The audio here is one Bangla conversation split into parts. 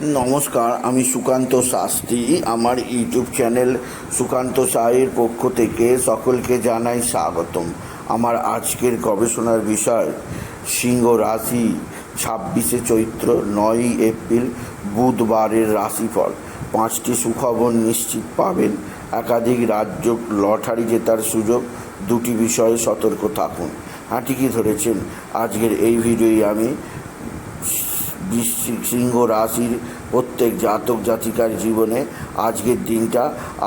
নমস্কার, আমি সুকান্ত শাস্ত্রী। আমার ইউটিউব চ্যানেল সুকান্ত সাহের পক্ষ থেকে সকলকে জানাই স্বাগতম। আমার আজকের গবেষণার বিষয়, সিংহ রাশি, ছাব্বিশে চৈত্র, নয়ই এপ্রিল, বুধবারের রাশিফল। পাঁচটি সুখবর নিশ্চিত পাবেন। একাধিক রাজ্য লটারি জেতার সুযোগ। দুটি বিষয়ে সতর্ক থাকুন। হ্যাঁ ঠিকই ধরেছেন? আজকের এই ভিডিওই আমি। সিংহ রাশির প্রত্যেক জাতক জাতিকার জীবনে আজকের দিনটা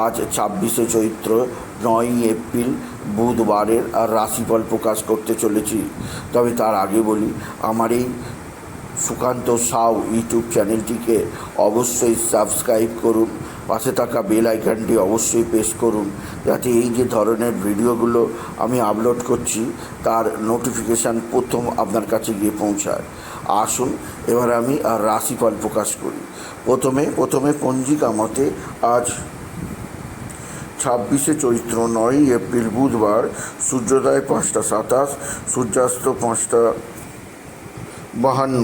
আজ ছাব্বিশে চৈত্র নয়ই এপ্রিল বুধবারের আর রাশিফল প্রকাশ করতে চলেছি। তবে তার আগে বলি, আমার এই সুকান্ত সাউ ইউটিউব চ্যানেলটিকে অবশ্যই সাবস্ক্রাইব করুন, পাশে থাকা বেল আইকনটি অবশ্যই প্রেস করুন, যাতে এই যে ধরনের ভিডিওগুলো আমি আপলোড করছি, তার নোটিফিকেশান প্রথম আপনার কাছে গিয়ে পৌঁছায়। আসুন, এবার আমি আর রাশিফল প্রকাশ করি। প্রথমে প্রথমে পঞ্জিকা মতে আজ ছাব্বিশে চৈত্র নয়ই এপ্রিল বুধবার, সূর্যোদয় পাঁচটা সাতাশ, সূর্যাস্ত পাঁচটা বাহান্ন,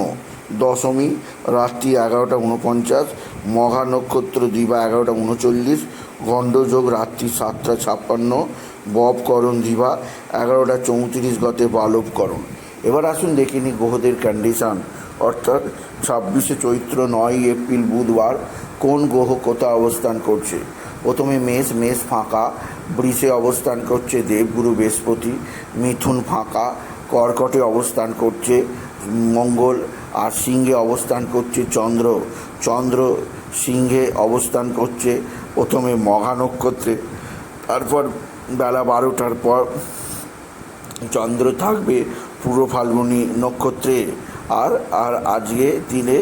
দশমী রাত্রি এগারোটা উনপঞ্চাশ, মঘা নক্ষত্র দিবা এগারোটা উনচল্লিশ, গণ্ডযোগ রাত্রি সাতটা ছাপ্পান্ন ববকরণ দিবা এগারোটা চৌত্রিশ গতে বালবকরণ। এবার আসুন দেখে নিই গ্রহদের কন্ডিশান অর্থাৎ ছাব্বিশে চৈত্র নয় এপ্রিল বুধবার কোন গ্রহ কোথায় অবস্থান করছে? প্রথমে মেষ মেষ ফাঁকা, বৃষে অবস্থান করছে দেবগুরু বৃহস্পতি, মিথুন ফাঁকা, কর্কটে অবস্থান করছে মঙ্গল, আর সিংহে অবস্থান করছে চন্দ্র। চন্দ্র সিংহে অবস্থান করছে প্রথমে মঘা নক্ষত্রে তারপর বেলা বারোটার পর চন্দ্র থাকবে পুরো ফাল্গুনী নক্ষত্রে। আর আর আজকে দিনে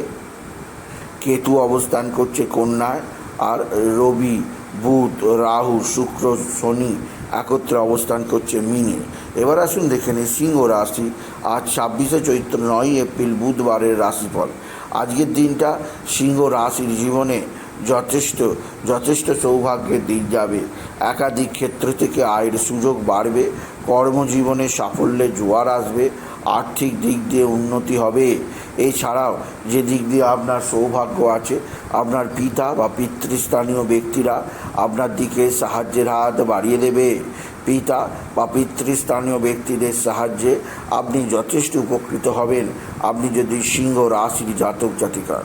কেতু অবস্থান করছে কন্যায়, আর রবি, বুধ, রাহু, শুক্র, শনি একত্রে অবস্থান করছে মিনে। এবার আসুন দেখে নিই সিংহ রাশি। আজ ছাব্বিশে চৈত্র নয় এপ্রিল, বুধবারের রাশিফল। আজকের দিনটা সিংহ রাশির জীবনে যথেষ্ট যথেষ্ট সৌভাগ্যের দিন যাবে। একাধিক ক্ষেত্র থেকে আয়ের সুযোগ বাড়বে। কর্মজীবনে সাফল্যের জোয়ার আসবে, আর্থিক দিক দিয়ে উন্নতি হবে। এছাড়াও যে দিক দিয়ে আপনার সৌভাগ্য আছে, আপনার পিতা বা পিতৃস্থানীয় ব্যক্তিরা আপনার দিকে সাহায্যের হাত বাড়িয়ে দেবে। পিতা বা পিতৃস্থানীয় ব্যক্তিদের সাহায্যে আপনি যথেষ্ট উপকৃত হবেন। আপনি যদি সিংহ রাশির জাতক জাতিকার,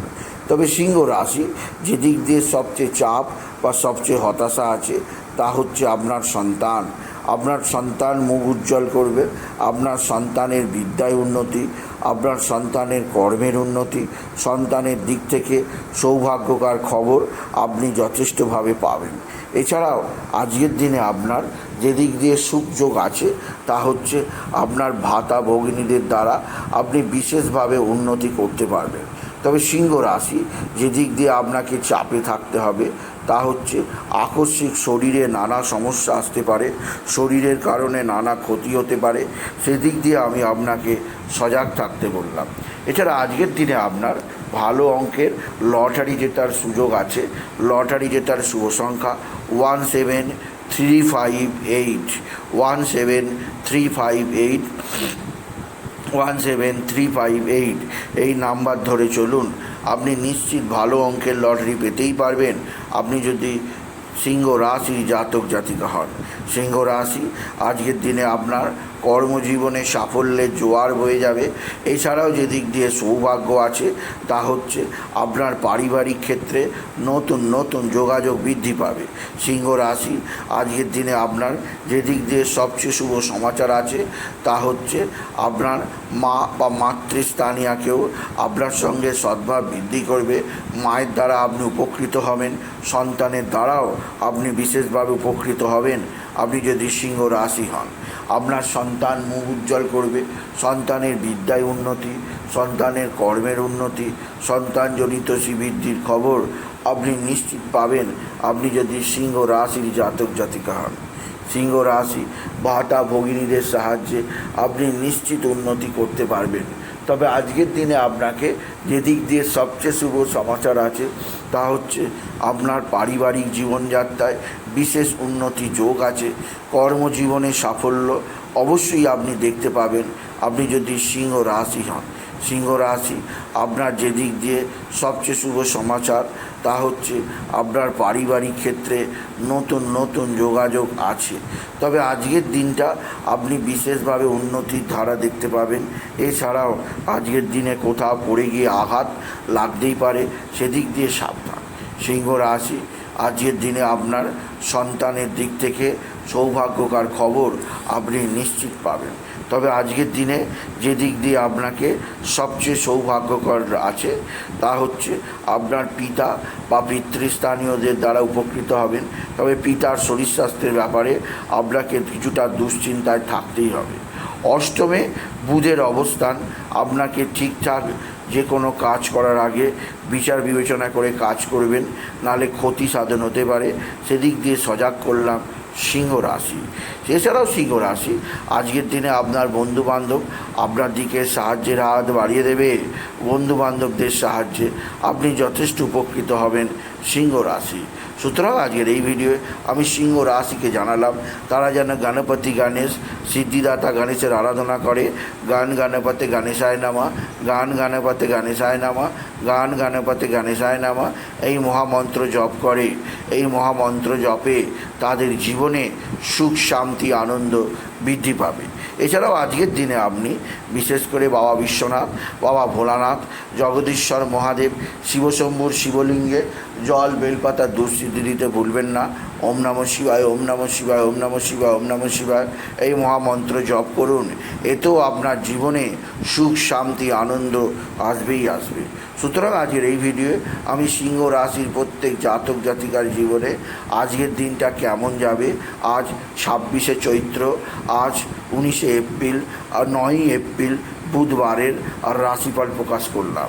তবে সিংহ রাশি যে দিক দিয়ে সবচেয়ে চাপ বা সবচেয়ে হতাশা আছে, তা হচ্ছে আপনার সন্তান। আপনার সন্তান মুখ উজ্জ্বল করবে, আপনার সন্তানের বিদ্যায় উন্নতি, আপনার সন্তানের কর্মের উন্নতি, সন্তানের দিক থেকে সৌভাগ্যকার খবর আপনি যথেষ্টভাবে পাবেন। এছাড়াও আজকের দিনে আপনার যে দিক দিয়ে সুখযোগ আছে, তা হচ্ছে আপনার ভাতা ভগিনীদের দ্বারা আপনি বিশেষভাবে উন্নতি করতে পারবেন। তবে সিংহ রাশি যে দিক দিয়ে আপনাকে চাপে থাকতে হবে তা হচ্ছে আকস্মিক শরীরে নানা সমস্যা আসতে পারে, শরীরের কারণে নানা ক্ষতি হতে পারে। সেদিক দিয়ে আমি আপনাকে সজাগ থাকতে বললাম। এছাড়া আজকের দিনে আপনার ভালো অঙ্কের লটারি জেতার সুযোগ আছে। লটারি জেতার শুভ সংখ্যা one seven three five eight, one seven three five eight, one seven three five eight. এই নাম্বার ধরে চলুন আপনি নিশ্চিত ভালো অঙ্কের লটারি পেতেই পারবেন। আপনি যদি সিংহ রাশি জাতক জাতিকা হন, সিংহ রাশি আজকের দিনে আপনার কর্মজীবনে সাফল্যের জোয়ার বয়ে যাবে। এছাড়াও যে দিক দিয়ে সৌভাগ্য আছে, তা হচ্ছে আপনার পারিবারিক ক্ষেত্রে নতুন নতুন যোগাযোগ বৃদ্ধি পাবে। সিংহ রাশি, আজকের দিনে আপনার যে দিক দিয়ে সবচেয়ে শুভ সমাচার আছে, তা হচ্ছে আপনার মা বা মাতৃস্থানীয়াকেও আপনার সঙ্গে সদ্ভাব বৃদ্ধি করবে। মায়ের দ্বারা আপনি উপকৃত হবেন, সন্তানের দ্বারাও আপনি বিশেষভাবে উপকৃত হবেন। আপনি যদি সিংহ রাশি হন। আপনার সন্তান মুখ উজ্জ্বল করবে, সন্তানের বিদ্যায় উন্নতি, সন্তানের কর্মের উন্নতি, সন্তান জনিত শ্রীবৃদ্ধির খবর আপনি নিশ্চিত পাবেন। আপনি যদি সিংহ রাশির জাতক জাতিকা হন, সিংহ রাশি ভাটা ভগিনীদের সাহায্যে আপনি নিশ্চিত উন্নতি করতে পারবেন। তবে আজকের দিনে আপনাকে যেদিক দিয়ে সবচেয়ে শুভ সমাচার আছে, তা হচ্ছে আপনার পারিবারিক জীবনযাত্রায় বিশেষ উন্নতি যোগ আছে, কর্মজীবনে সাফল্য অবশ্যই আপনি দেখতে পাবেন। আপনি যদি সিংহ রাশি হন, সিংহ রাশি আপনার যেদিক দিয়ে সবচেয়ে শুভ সমাচার তা হচ্ছে আপনার পারিবারিক ক্ষেত্রে নতুন নতুন যোগাযোগ আছে। তবে আজকের দিনটা আপনি বিশেষভাবে উন্নতির ধারা দেখতে পাবেন। এছাড়াও আজকের দিনে কোথাও পড়ে গিয়ে আঘাত লাগতেই পারে, সেদিক দিয়ে সাবধান। সিংহ রাশি আজকের দিনে আপনার সন্তানের দিক থেকে সৌভাগ্যকর খবর আপনি নিশ্চিত পাবেন। তবে আজকের দিনে যে দিক দিয়ে আপনাকে সবচেয়ে সৌভাগ্যকর আছে, তা হচ্ছে আপনার পিতা বা পিতৃস্থানীয়দের দ্বারা উপকৃত হবেন। তবে পিতার শরীর স্বাস্থ্যের ব্যাপারে আপনাকে কিছুটা দুশ্চিন্তায় থাকতেই হবে। অষ্টমে বুধের অবস্থান আপনাকে ঠিকঠাক যে কোনো কাজ করার আগে বিচার বিবেচনা করে কাজ করবেন, নালে ক্ষতি সাধন হতে পারে। সেদিক দিয়ে সজাগ করলাম সিংহ রাশি। এছাড়াও সিংহ রাশি, আজকের দিনে আপনার বন্ধুবান্ধব আপনার দিকে সাহায্যের হাত বাড়িয়ে দেবে। বন্ধুবান্ধবদের সাহায্যে আপনি যথেষ্ট উপকৃত হবেন। সিংহ রাশি। সুতরাং আজকের এই ভিডিওয়ে আমি সিংহ রাশিকে জানালাম। তারা যেন গণপতি গণেশ, সিদ্ধিদাতা গণেশের আরাধনা করে। গান গণপতি গণেশায় নামা, গান গণপতি গণেশায় নামা, গান গণপতি গণেশায় নামা, এই মহামন্ত্র জপ করে। এই মহামন্ত্র জপে তাদের জীবনে সুখ, শান্তি, আনন্দ বৃদ্ধি পাবে। এছাড়াও আজকের দিনে আপনি, বিশেষ করে বাবা বিশ্বনাথ, বাবা ভোলানাথ, জগদীশ্বর মহাদেব, শিবশম্ভুর শিবলিঙ্গে জল, বেলপাতা দুঃসিদ্ধি দিতে ভুলবেন না। ওম নম শিবায়, ওম নম শিবায়, ওম নম শিবায়, ওম নম শিবায়। এই মহামন্ত্র জপ করুন। এতেও আপনার জীবনে সুখ, শান্তি, আনন্দ আসবেই আসবে। সুতরাং আজকের এই ভিডিওয়ে আমি সিংহ রাশির প্রত্যেক জাতক জাতিকার জীবনে আজকের দিনটা কেমন যাবে? আজ ছাব্বিশে চৈত্র, আজ উনিশে এপ্রিল, আর নয়ই এপ্রিল বুধবারের আর রাশিফল প্রকাশ করলাম।